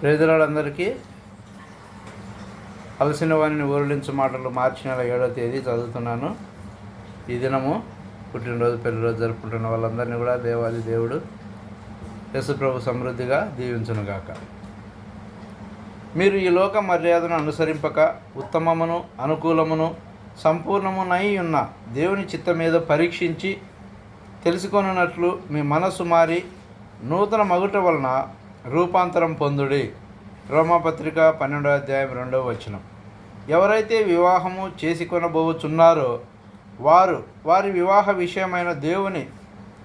ప్రజలందరికీ అలసిన వారిని ఊరలించు మాటలు మార్చి నెల ఏడో తేదీ చదువుతున్నాను. ఈ దినము పుట్టినరోజు పెళ్ళిరోజు జరుపుకుంటున్న వాళ్ళందరినీ కూడా దేవాది దేవుడు యశుప్రభు సమృద్ధిగా దీవించునుగాక. మీరు ఈ లోక మర్యాదను అనుసరింపక ఉత్తమమును అనుకూలమును సంపూర్ణమునై ఉన్న దేవుని చిత్తం మీద పరీక్షించి తెలుసుకొనున్నట్లు మీ మనస్సు మారి నూతన మగుట వలన రూపాంతరం పొందుడి. రోమపత్రిక పన్నెండో అధ్యాయం రెండవ వచనం. ఎవరైతే వివాహము చేసుకొనబోచున్నారో వారు వారి వివాహ విషయమైన దేవుని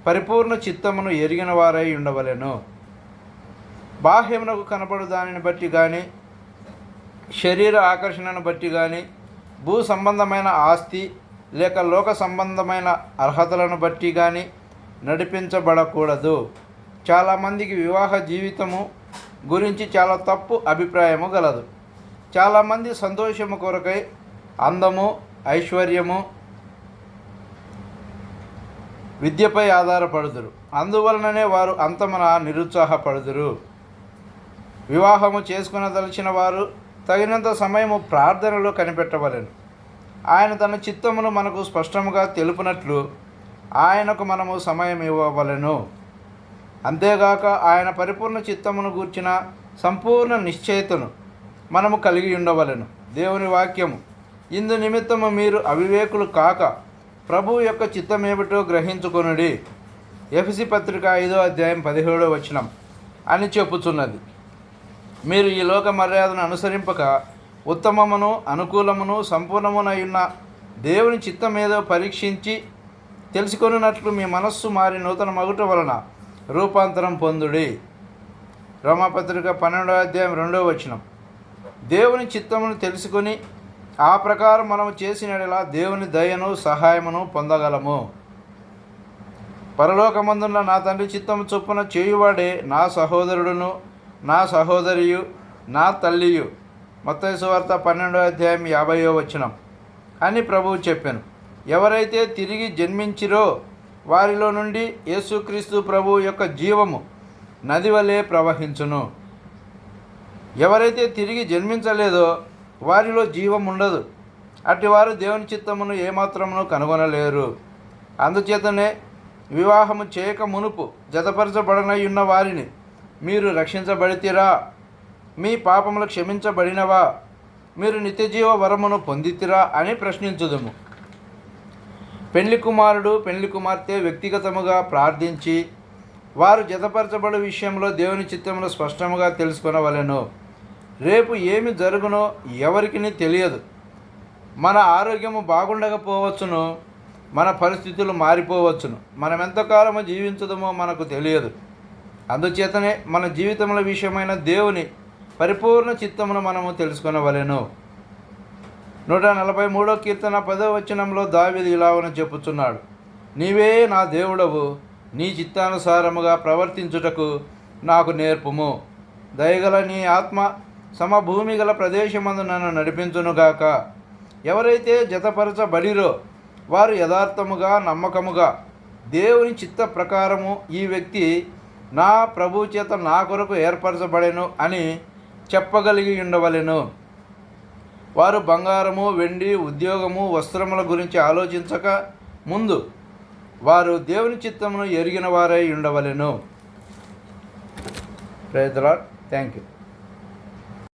పరిపూర్ణ చిత్తమును ఎరిగిన వారై ఉండవలెను. బాహ్యమునకు కనపడు దానిని బట్టి కానీ శరీర ఆకర్షణను బట్టి కానీ భూ సంబంధమైన ఆస్తి లేక లోక సంబంధమైన అర్హతలను బట్టి కానీ నడిపించబడకూడదు. చాలామందికి వివాహ జీవితము గురించి చాలా తప్పు అభిప్రాయము గలదు. చాలామంది సంతోషము కొరకై అందము ఐశ్వర్యము విద్యపై ఆధారపడుదురు. అందువలననే వారు అంతమున నిరుత్సాహపడుదురు. వివాహము చేసుకునదలిచిన వారు తగినంత సమయము ప్రార్థనలో కనిపెట్టవలెను. ఆయన తన చిత్తమును మనకు స్పష్టముగా తెలుపునట్లు ఆయనకు మనము సమయం ఇవ్వవలెను. అంతేగాక ఆయన పరిపూర్ణ చిత్తమును గూర్చిన సంపూర్ణ నిశ్చయితను మనము కలిగి ఉండవలెను. దేవుని వాక్యము. ఇందు నిమిత్తము మీరు అవివేకులు కాక ప్రభు యొక్క చిత్తమేమిటో గ్రహించుకొనుడి. ఎఫ్సి పత్రిక ఐదో అధ్యాయం పదిహేడో వచనం అని చెప్పుచున్నది. మీరు ఈ లోక మర్యాదను అనుసరింపక ఉత్తమమును అనుకూలమును సంపూర్ణమునయున్న దేవుని చిత్తం ఏదో పరీక్షించి తెలుసుకొనినట్లు మీ మనస్సు మారి నూతన మగుట వలన రూపాంతరం పొందుడి. రోమాపత్రిక పన్నెండో అధ్యాయం రెండో వచనం. దేవుని చిత్తమును తెలుసుకొని ఆ ప్రకారం మనం చేసినలా దేవుని దయను సహాయమును పొందగలము. పరలోకమందున్న నా తండ్రి చిత్తము చొప్పున చేయువాడే నా సహోదరుడును నా సహోదరియు నా తల్లియు. మొత్తం వార్త పన్నెండో అధ్యాయం యాభైయో వచనం. అని ప్రభువు చెప్పాను. ఎవరైతే తిరిగి జన్మించిరో వారిలో నుండి యేసుక్రీస్తు ప్రభు యొక్క జీవము నది వలె ప్రవహించును. ఎవరైతే తిరిగి జన్మించలేదో వారిలో జీవం ఉండదు. అటివారు దేవుని చిత్తమును ఏమాత్రమును కనుగొనలేరు. అందుచేతనే వివాహము చేయక మునుపు జతపరచబడనయున్న వారిని మీరు రక్షించబడితిరా. మీ పాపములు క్షమించబడినవా? మీరు నిత్యజీవ వరమును పొందితిరా అని ప్రశ్నించుదుము. పెళ్ళి కుమారుడు పెళ్ళి కుమార్తె వ్యక్తిగతముగా ప్రార్థించి వారు జతపరచబడు విషయంలో దేవుని చిత్తంలో స్పష్టముగా తెలుసుకునవలెను. రేపు ఏమి జరుగునో ఎవరికి తెలియదు. మన ఆరోగ్యము బాగుండకపోవచ్చును మన పరిస్థితులు మారిపోవచ్చును. మనం ఎంతకాలము జీవించదమో మనకు తెలియదు. అందుచేతనే మన జీవితముల విషయమైన దేవుని పరిపూర్ణ చిత్తమును మనము తెలుసుకునవలెను. నూట నలభై మూడో కీర్తన పదో వచనంలో దావిది ఇలావని చెప్పుచున్నాడు. నీవే నా దేవుడవు నీ చిత్తానుసారముగా ప్రవర్తించుటకు నాకు నేర్పుము. దయగల నీ ఆత్మ సమభూమి గల ప్రదేశమందు నన్ను నడిపించునుగాక ఎవరైతే జతపరచబడిరో వారు యథార్థముగా నమ్మకముగా దేవుని చిత్త ప్రకారము ఈ వ్యక్తి నా ప్రభు చేత నా కొరకు ఏర్పరచబడెను అని చెప్పగలిగి ఉండవలెను. వారు బంగారము వెండి ఉద్యోగము వస్త్రముల గురించి ఆలోచించక ముందు వారు దేవుని చిత్తమును ఎరిగిన వారై ఉండవలెను. ప్రేదలాడ్ థ్యాంక్ యూ